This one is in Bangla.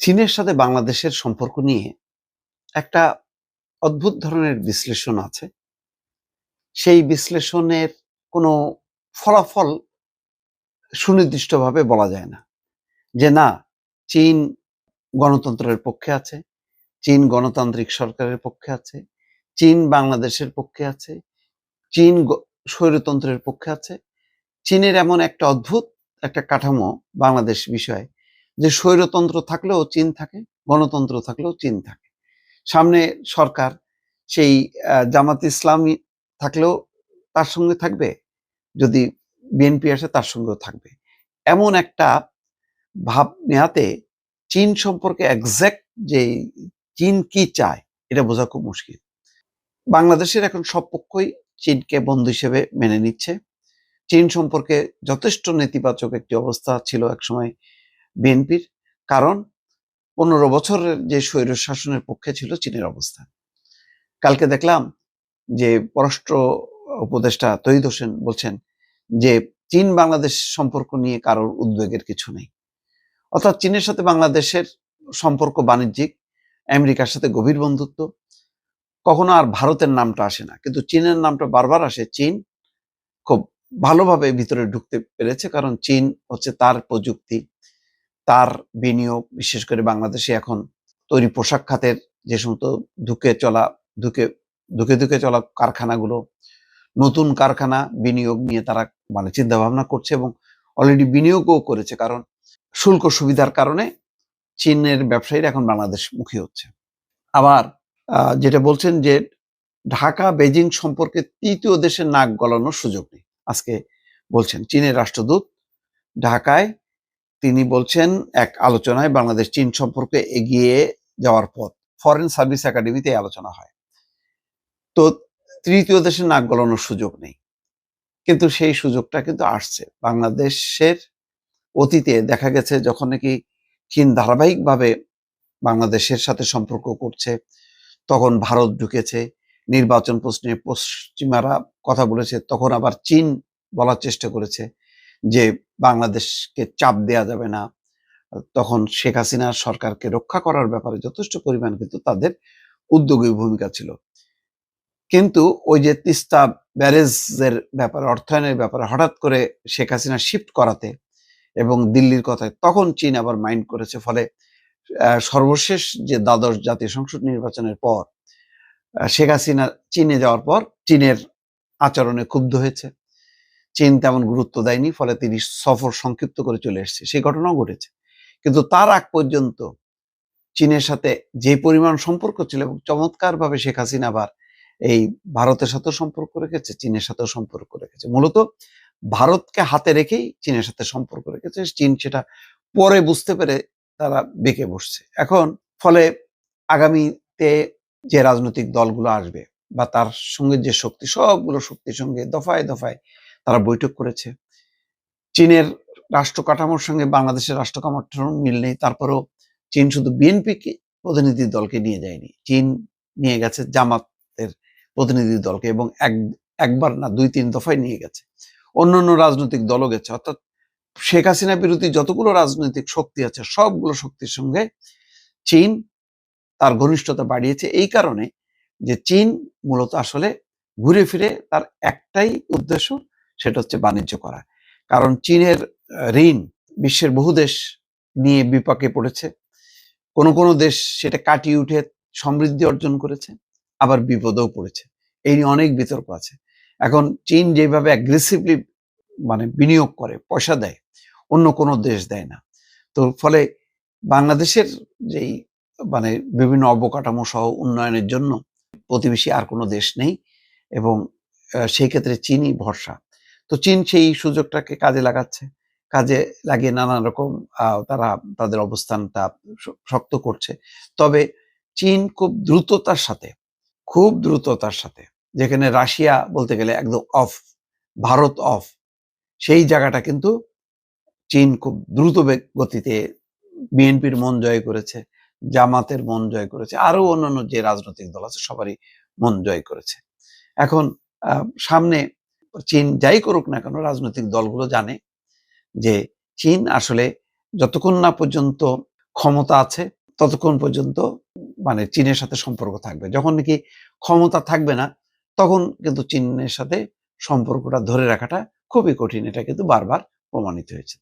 চীনের সাথে বাংলাদেশের সম্পর্ক নিয়ে একটা অদ্ভুত ধরনের বিশ্লেষণ আছে। সেই বিশ্লেষণের কোনো ফলাফল সুনির্দিষ্টভাবে বলা যায় না। যে না, চীন গণতন্ত্রের পক্ষে আছে, চীন গণতান্ত্রিক সরকারের পক্ষে আছে, চীন বাংলাদেশের পক্ষে আছে, চীন স্বৈরতন্ত্রের পক্ষে আছে। চীনের এমন একটা অদ্ভুত একটা কাঠামো বাংলাদেশ বিষয়ে যে স্বৈরতন্ত্র থাকলেও চীন থাকে, গণতন্ত্র থাকলেও চীন থাকে। সামনে সরকার সেই জামাত ইসলামী থাকলেও তার সঙ্গে থাকবে, যদি বিএনপি আসে তার সঙ্গেও থাকবে। এমন একটা ভাব নেহাতে চীন সম্পর্কে একজ্যাক্ট যে চীন কি চায়, এটা বোঝা খুব মুশকিল। বাংলাদেশের এখন সব পক্ষই চীনকে বন্ধু হিসেবে মেনে নিচ্ছে। চীন সম্পর্কে যথেষ্ট নেতিবাচক একটি অবস্থা ছিল একসময় বিএনপির, কারণ পনেরো বছরের যে স্বৈর শাসনের পক্ষে ছিল চীনের অবস্থা কালকে দেখলাম যে পররাষ্ট্র উপদেষ্টা তহিদ হোসেন বলছেন যে চীন বাংলাদেশ সম্পর্ক নিয়ে কারোর উদ্বেগের কিছু নেই। অর্থাৎ চীনের সাথে বাংলাদেশের সম্পর্ক বাণিজ্যিক, আমেরিকার সাথে গভীর বন্ধুত্ব, কখনো আর ভারতের নামটা আসে না। কিন্তু চীনের নামটা বারবার আসে, চীন খুব ভালোভাবে ভিতরে ঢুকতে পেরেছে, কারণ চীন হচ্ছে তার প্রযুক্তি। তার বিনিয়োগ, বিশেষ করে বাংলাদেশে এখন তৈরি পোশাক খাতের যে সমস্ত ঢুকে চলা, ধুকে ধুকে ধুকে চলা কারখানাগুলো, নতুন কারখানা বিনিয়োগ নিয়ে তারা মানে চিন্তা ভাবনা করছে এবং অলরেডি বিনিয়োগও করেছে কারণ শুল্ক সুবিধার কারণে চীনের ব্যবসায়ীরা এখন বাংলাদেশ মুখী হচ্ছে। আবার যেটা বলছেন যে ঢাকা, বেজিং সম্পর্কে তৃতীয় দেশের নাক গলানোর সুযোগ নেই। আজকে বলছেন চীনের রাষ্ট্রদূত ঢাকায় তিনি বলছেন, এক আলোচনায় বাংলাদেশ চীন সম্পর্কে এগিয়ে যাওয়ার পথ ফরেন সার্ভিস একাডেমিতে আলোচনা হয়। তো তৃতীয় দেশে নাক গলানোর সুযোগ নেই। কিন্তু সেই সুযোগটা কিন্তু আসছে। বাংলাদেশের অতীতে দেখা গেছে যখন নাকি চীন ধারাবাহিকভাবে বাংলাদেশের সাথে সম্পর্ক করছে, তখন ভারত ঢুকেছে, নির্বাচন প্রশ্নে পশ্চিমারা কথা বলেছে, তখন আবার চীন বলার চেষ্টা করেছে। যে বাংলাদেশকে চাপ দেয়া যাবে না, তখন শেখ হাসিনার সরকারকে রক্ষা করার ব্যাপারে যথেষ্ট পরিমাণ কিন্তু তাদের উদ্যোগী ভূমিকা ছিল। কিন্তু ওই যে তিস্তা ব্যারেজের ব্যাপারে, অর্থায়নের ব্যাপারে হঠাৎ করে শেখ হাসিনা শিফট করাতে এবং দিল্লির কথায় তখন চীন আবার মাইন্ড করেছে, ফলে সর্বশেষ যে দ্বাদশ জাতীয় সংসদ নির্বাচনের পর শেখ হাসিনা চীনে যাওয়ার পর চীনের আচরণে ক্ষুব্ধ হয়েছে। চীন তেমন গুরুত্ব দেয়নি, ফলে তিনি সফর সংক্ষিপ্ত করে চলে এসেছে। সেই ঘটনাও ঘটেছে। কিন্তু তার আগ পর্যন্ত চীনের সাথে যে পরিমাণ সম্পর্ক ছিল এবং চমৎকার ভাবে শেখ হাসিনা আবার এই ভারতের সাথেও সম্পর্ক রেখেছে, চীনের সাথেও সম্পর্ক রেখেছে। মূলত ভারতকে হাতে রেখেই চীনের সাথে সম্পর্ক রেখেছে। চীন সেটা পরে বুঝতে পেরে তারা বেঁকে বসছে। এখন ফলে আগামীতে যে রাজনৈতিক দলগুলো আসবে বা তার সঙ্গে যে শক্তি, সবগুলো শক্তির সঙ্গে দফায় দফায় তারা বৈঠক করেছে। চীনের রাষ্ট্র কাঠামোর সঙ্গে বাংলাদেশের রাষ্ট্র কাঠামোর মিল নেই, তারপরেও চীন শুধু বিএনপি প্রতিনিধি দলকে নিয়ে যায়নি। চীন নিয়ে গেছে জামাতের প্রতিনিধি দলকে এবং এক, একবার না দুই, তিন দফায় নিয়ে গেছে। অন্যান্য রাজনৈতিক দলও গেছে। অর্থাৎ শেখ হাসিনা বিরোধী যতগুলো রাজনৈতিক শক্তি আছে, সবগুলো শক্তির সঙ্গে চীন তার ঘনিষ্ঠতা বাড়িয়েছে। এই কারণে যে চীন মূলত আসলে ঘুরে ফিরে তার একটাই উদ্দেশ্য সেটা হচ্ছে বাণিজ্য করা। কারণ চীনের ঋণ বিশ্বের বহু দেশ নিয়ে বিপাকে পড়েছে। কোন কোন দেশ সেটা কাটিয়ে উঠে সমৃদ্ধি অর্জন করেছে, আবার বিপদেও পড়েছে। এই নিয়ে অনেক বিতর্ক আছে। এখন চীন যেভাবে অ্যাগ্রেসিভলি মানে বিনিয়োগ করে, পয়সা দেয়, অন্য কোনো দেশ দেয় না। তো ফলে বাংলাদেশের যেই মানে বিভিন্ন অবকাঠামো সহ উন্নয়নের জন্য প্রতিবেশী আর কোনো দেশ নেই এবং সেই ক্ষেত্রে চীনই ভরসা। তো চীন সেই সুযোগটাকে কাজে লাগাচ্ছে। কাজে লাগিয়ে নানান রকম তারা তাদের অবস্থানটা শক্ত করছে। তবে চীন খুব দ্রুততার সাথে, খুব দ্রুততার সাথে, যেখানে রাশিয়া বলতে গেলে একদম অফ, ভারত অফ, সেই জায়গাটা কিন্তু চীন খুব দ্রুত গতিতে বিএনপির মন জয় করেছে, জামাতের মন জয় করেছে আরও অন্যান্য যে রাজনৈতিক দল আছে সবারই মন জয় করেছে। এখন সামনে চীন যাই করুক না কেন, রাজনৈতিক দলগুলো জানে যে চীন আসলে যতক্ষণ না পর্যন্ত ক্ষমতা আছে, ততক্ষণ পর্যন্ত মানে চীনের সাথে সম্পর্ক থাকবে। যখন নাকি ক্ষমতা থাকবে না, তখন কিন্তু চীনের সাথে সম্পর্কটা ধরে রাখাটা খুবই কঠিন। এটা কিন্তু বারবার প্রমাণিত হয়েছে।